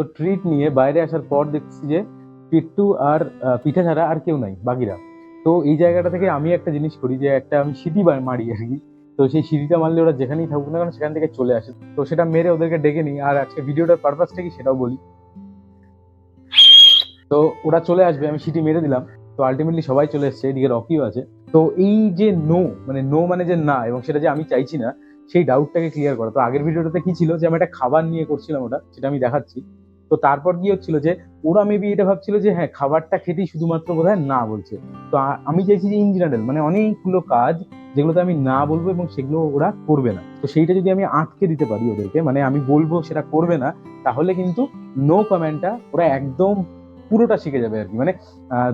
তো ট্রিট নিয়ে বাইরে আসার পর দেখছি যে পিট্টু আর পিঠা ছাড়া আর কেউ নাই, বাকিরা। তো এই জায়গাটা থেকে আমি একটা জিনিস করি যে একটা আমি বা- মারি আর কি। তো সেই সিঁড়িটা মারলে ওরা যেখানেই থাকুক না কেন সেখান থেকে চলে আসে। তো সেটা মেরে ওদেরকে ডেকে নিই। আর আজকে ভিডিওটার পারপাসটা কি সেটাও বলি। তো ওরা চলে আসবে, আমি সিটি মেরে দিলাম। তো আলটিমেটলি সবাই চলে এসছে, এদিকে রকিও আছে। তো এই যে নো মানে নো মানে যে না এবং সেটা যে আমি চাইছি না, সেই ডাউটটাকে ক্লিয়ার করা। তো আগের ভিডিওটাতে কি ছিল যে আমি একটা খাবার নিয়ে করছিলাম ওটা, সেটা আমি দেখাচ্ছি। তো তারপর কি হচ্ছিল যে, ওরা মেবি এটা ভাবছিল যে হ্যাঁ খাবারটা খেতেই শুধুমাত্র বোধ না বলছে। তো আমি চাইছি যে ইন জেনারেল মানে অনেকগুলো কাজ যেগুলোতে আমি না বলব এবং সেগুলো ওরা করবে না। তো সেইটা যদি আমি আটকে দিতে পারি ওদেরকে মানে আমি বলব সেটা করবে না, তাহলে কিন্তু নো কমেন্টটা ওরা একদম পুরোটা শিখে যাবে আর কি। মানে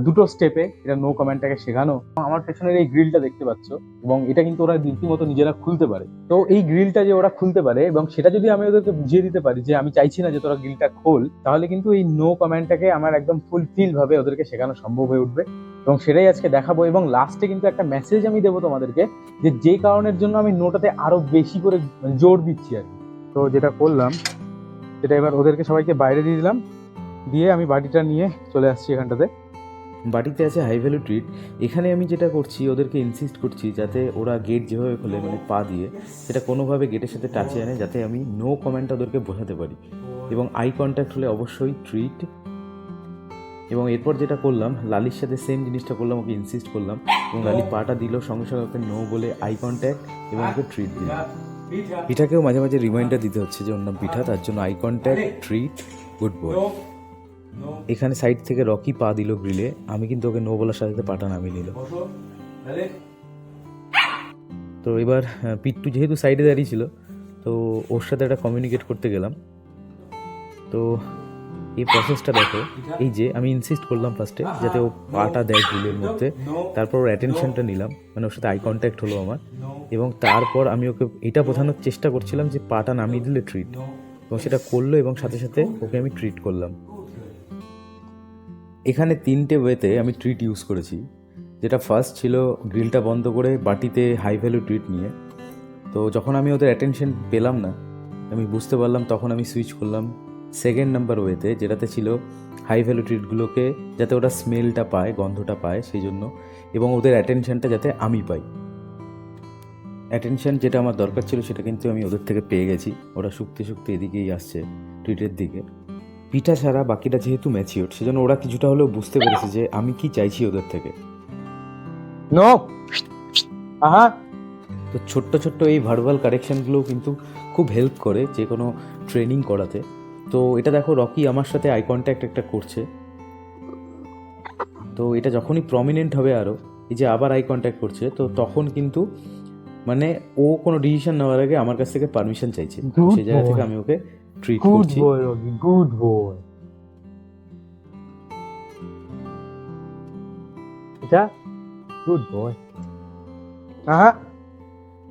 দুটো স্টেপে এটা নো কমেন্টটাকে শেখানো। আমার পেছনের এই গ্রিলটা দেখতে পাচ্ছ, এবং এটা কিন্তু ওরা রীতিমতো নিজেরা খুলতে পারে। তো এই গ্রিলটা যে ওরা খুলতে পারে, এবং সেটা যদি আমি ওদেরকে বুঝিয়ে দিতে পারি যে আমি চাইছি না যে তোরা গ্রিলটা খোল, তাহলে কিন্তু এই নো কমেন্টটাকে আমার একদম ফুলফিল ভাবে ওদেরকে শেখানো সম্ভব হয়ে উঠবে। এবং সেটাই আজকে দেখাবো, এবং লাস্টে কিন্তু একটা মেসেজ আমি দেবো তোমাদেরকে যে যে কারণের জন্য আমি নোটাতে আরও বেশি করে জোর দিচ্ছি আর কি। তো যেটা করলাম, সেটা এবার ওদেরকে সবাইকে বাইরে দিয়ে দিলাম। দিয়ে আমি বাটিটা নিয়ে চলে আসছি এখানটাতে। বাটিতে আছে হাই ভ্যালু ট্রিট এখানে আমি যেটা করছি, ওদেরকে ইনসিস্ট করছি যাতে ওরা গেট যেভাবে খোলে মানে পা দিয়ে, সেটা কোনোভাবে গেটের সাথে টাচে আনে, যাতে আমি নো কমেন্টটা ওদেরকে বোঝাতে পারি। এবং আই কন্ট্যাক্ট হলে অবশ্যই ট্রিট এবং এরপর যেটা করলাম, লালির সাথে সেম জিনিসটা করলাম, ওকে ইনসিস্ট করলাম। এবং লালি পাটা দিল, সঙ্গে সঙ্গে ওকে নো বলে আই কন্ট্যাক্ট এবং ওকে ট্রিট দিলাম পিঠাকেও মাঝে মাঝে রিমাইন্ডার দিতে হচ্ছে যে ওর নাম পিঠা, তার জন্য eye contact treat good boy এখানে সাইড থেকে রকি পা দিল গ্রিলে আমি কিন্তু ওকে নো বলার সাথে পাটা নামিয়ে নিল। তো এবার পিট্টু যেহেতু সাইডে দাঁড়িয়ে ছিল তো ওর সাথে একটা কমিউনিকেট করতে গেলাম। তো এই প্রসেসটা দেখো এই যে আমি ইনসিস্ট করলাম ফার্স্টে যাতে ও পাটা দেয় গ্রিলের মধ্যে। তারপর ওর অ্যাটেনশনটা নিলাম মানে ওর সাথে আই কন্ট্যাক্ট হলো আমার। এবং তারপর আমি ওকে এটা বোঝানোর চেষ্টা করছিলাম যে পাটা নামিয়ে দিলে ট্রিট এবং সেটা করল এবং সাথে সাথে ওকে আমি ট্রিট করলাম। এখানে তিনটে ওয়েতে আমি ট্রিট ইউজ করেছি। যেটা ফার্স্ট ছিল গ্রিলটা বন্ধ করে বাটিতে হাই ভ্যালু ট্রিট নিয়ে। তো যখন আমি ওদের অ্যাটেনশন পেলাম না, আমি বুঝতে পারলাম, তখন আমি সুইচ করলাম সেকেন্ড নাম্বার ওয়েতে, যেটাতে ছিল হাই ভ্যালু ট্রিটগুলোকে যাতে ওরা স্মেলটা পায়, গন্ধটা পায় সেই জন্য, এবং ওদের অ্যাটেনশনটা যাতে আমি পাই। অ্যাটেনশন যেটা আমার দরকার ছিল, সেটা কিন্তু আমি ওদের থেকে পেয়ে গেছি। ওরা শুকতে শুকতে এদিকেই আসছে ট্রিটের দিকে। পিঠা ছাড়া বাকিটা যেহেতু ম্যাচিওর সেজন্য ওরা কিছুটা হলেও বুঝতে পেরেছে যে আমি কি চাইছি ওদের থেকে। নো আহা! তো ছোট্ট ছোট্ট এই ভার্বাল কারেকশনগুলোও কিন্তু খুব হেল্প করে যে কোনো ট্রেনিং করাতে। তো এটা দেখো রকি আমার সাথে আই কন্ট্যাক্ট একটা করছে। তো এটা যখনই প্রমিনেন্ট হবে আরও এই যে আবার আই কন্ট্যাক্ট করছে তো তখন কিন্তু মানে ও কোনো ডিসিশন নেওয়ার আগে আমার কাছ থেকে পারমিশন চাইছে। সেই জায়গা থেকে আমি ওকে ট্রিট গুড করছি। বয় রকি গুড বয় এটা গুড বয় আহা।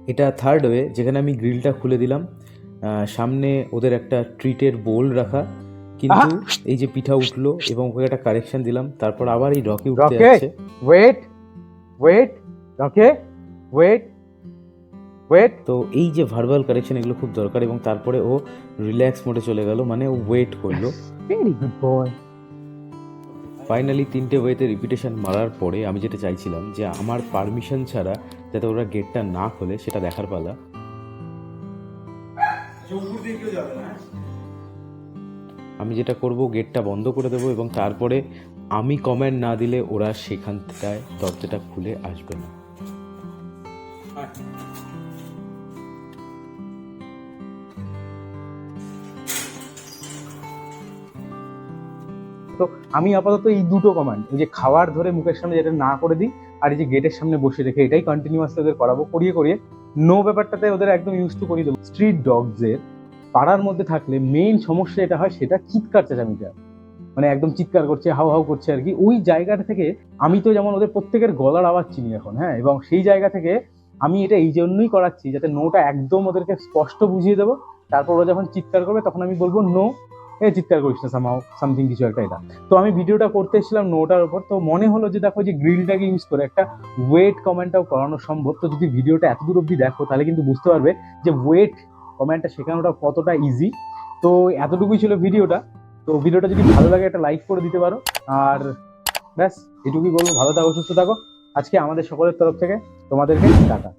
এটা থার্ড ওয়ে যেখানে আমি গ্রিলটা খুলে দিলাম। আহ, সামনে ওদের একটা ট্রিটের বোল রাখা। কিন্তু এই যে পিঠা উঠল এবং ওকে একটা কারেকশন দিলাম তারপর আবার এই রকি উঠতে? যাচ্ছে। ওয়েট ওয়েট রকে ওয়েট ওয়েট তো এই যে ভার্বাল কারেকশন এগুলো খুব দরকার এবং তারপরে ও রিল্যাক্স মোডে চলে গেল মানে ও ওয়েট করল। ভেরি গুড বয় ফাইনালি তিনটে ওয়েতে রিপিটেশন মারার পরে আমি যেটা চাইছিলাম যে আমার পারমিশন ছাড়া যাতে ওরা গেটটা না খোলে সেটা দেখার পালা। আমি যেটা করব গেটটা বন্ধ করে দেবো এবং তারপরে আমি কমেন্ট না দিলে ওরা সেখান থেকে দরজাটা খুলে আসবে না। তো আমি আপাতত এই দুটো কমান্ড এই যে খাওয়ার ধরে মুখের সামনে যেটা না করে দিই, আর এই যে গেটের সামনে বসে রেখে, এটাই কন্টিনিউয়াসলি ওদের করাবো, করিয়ে করিয়ে নো ব্যাপারটাতে ওদের একদম ইউজ টু করিয়ে দেবো। স্ট্রিট ডগসের পাড়ার মধ্যে থাকলে মেইন সমস্যা এটা হয়, সেটা চিৎকার চেঁচামেচা মানে একদম চিৎকার করছে, হাউ হাউ করছে আর কি। ওই জায়গাটা থেকে আমি তো যেমন ওদের প্রত্যেকের গলার আওয়াজ চিনি এখন হ্যাঁ? এবং সেই জায়গা থেকে আমি এটা এই জন্যই করাচ্ছি, যাতে নোটা একদম ওদেরকে স্পষ্ট বুঝিয়ে দেবো। তারপর ওরা যখন চিৎকার করবে, তখন আমি বলব নো এ চিৎকার করিস না সামাও সামথিং কিছু একটা এটা। তো আমি ভিডিওটা করতে এসেছিলাম নোটার উপর, তো মনে হলো যে দেখো যে গ্রিলটাকে ইউজ করে একটা ওয়েট কমেন্টটাও করানো সম্ভব। তো যদি ভিডিওটা এত দূর অব্দি দেখো, তাহলে কিন্তু বুঝতে পারবে যে ওয়েট কমেন্টটা শেখানোটা কতটা ইজি তো এতটুকুই ছিল ভিডিওটা। তো ভিডিওটা যদি ভালো লাগে একটা লাইক করে দিতে পারো। আর ব্যাস, এটুকুই বলব, ভালো থাকো, সুস্থ থাকো। আজকে আমাদের সকলের তরফ থেকে তোমাদেরকে টাটা।